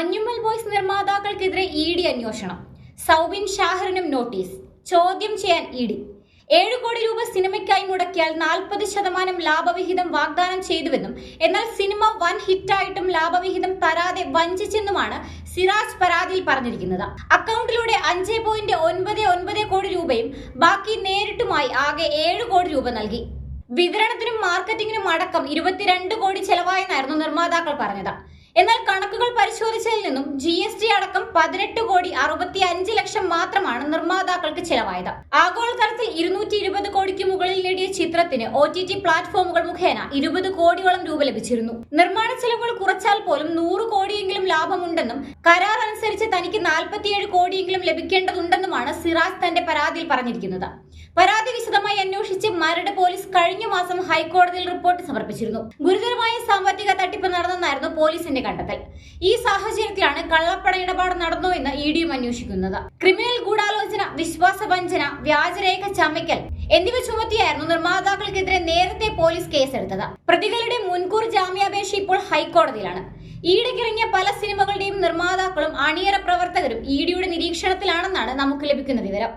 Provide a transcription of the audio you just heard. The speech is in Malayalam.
മഞ്ഞുമ്മൽ ബോയ്സ് നിർമ്മാതാക്കൾക്കെതിരെ ഇ ഡി അന്വേഷണം. സൗബിൻ ഷാഹറിനും നോട്ടീസ്. ചോദ്യം ചെയ്യാൻ ഇ ഡി. ഏഴ് കോടി രൂപ സിനിമയ്ക്കായി മുടക്കിയാൽ നാൽപ്പത് ശതമാനം ലാഭവിഹിതം വാഗ്ദാനം ചെയ്തുവെന്നും എന്നാൽ സിനിമ വൻ ഹിറ്റായിട്ടും ലാഭവിഹിതം തരാതെ വഞ്ചിച്ചെന്നുമാണ് സിറാജ് പരാതിയിൽ പറഞ്ഞിരിക്കുന്നത്. അക്കൗണ്ടിലൂടെ അഞ്ച് പോയിന്റ് ഒൻപത് ഒൻപത് കോടി രൂപയും ബാക്കി നേരിട്ടുമായി ആകെ ഏഴ് കോടി രൂപ നൽകി. വിതരണത്തിനും മാർക്കറ്റിംഗിനും അടക്കം ഇരുപത്തിരണ്ട് കോടി ചെലവായെന്നായിരുന്നു നിർമ്മാതാക്കൾ പറഞ്ഞത്. എന്നാൽ കണക്കുകൾ പരിശോധിച്ചതിൽ നിന്നും ജി എസ് ടി അടക്കം പതിനെട്ട് കോടി അറുപത്തി അഞ്ച് ലക്ഷം മാത്രമാണ് നിർമ്മാതാക്കൾക്ക് ചെലവായത്. ആഗോളതലത്തിൽ ഇരുന്നൂറ്റി ഇരുപത് കോടിക്ക് മുകളിൽ നേടിയ ചിത്രത്തിന് ഒ ടി ടി പ്ലാറ്റ്ഫോമുകൾ മുഖേന ഇരുപത് കോടിയോളം രൂപ ലഭിച്ചിരുന്നു. നിർമ്മാണ ചെലവുകൾ കുറച്ചാൽ പോലും നൂറ് കോടിയെങ്കിലും ലാഭമുണ്ടെന്നും കരാർ അനുസരിച്ച് തനിക്ക് നാൽപ്പത്തിയേഴ് കോടിയെങ്കിലും ലഭിക്കേണ്ടതുണ്ടെന്നുമാണ് സിറാജ് തന്റെ പരാതിയിൽ പറഞ്ഞിരിക്കുന്നത്. പരാതി വിശദമായി അന്വേഷിച്ച് മരട് പോലീസ് കഴിഞ്ഞ മാസം ഹൈക്കോടതിയിൽ റിപ്പോർട്ട് സമർപ്പിച്ചിരുന്നു. ഗുരുതരമായ സാമ്പത്തിക തട്ടിപ്പ് പോലീസിന്റെ കണ്ടെത്തൽ. ഈ സാഹചര്യത്തിലാണ് കള്ളപ്പണ ഇടപാട് നടന്നോ എന്ന് ഇ ഡിയും അന്വേഷിക്കുന്നത്. ക്രിമിനൽ ഗൂഢാലോചന വിശ്വാസവഞ്ചന വ്യാജരേഖ ചമയ്ക്കൽ എന്നിവ ചുമത്തിയായിരുന്നു നിർമ്മാതാക്കൾക്കെതിരെ നേരത്തെ പോലീസ് കേസെടുത്തത്. പ്രതികളുടെ മുൻകൂർ ജാമ്യാപേക്ഷ ഇപ്പോൾ ഹൈക്കോടതിയിലാണ്. ഈടക്കിറങ്ങിയ പല സിനിമകളുടെയും നിർമ്മാതാക്കളും അണിയറ പ്രവർത്തകരും ഇ ഡിയുടെ നിരീക്ഷണത്തിലാണെന്നാണ് നമുക്ക് ലഭിക്കുന്ന വിവരം.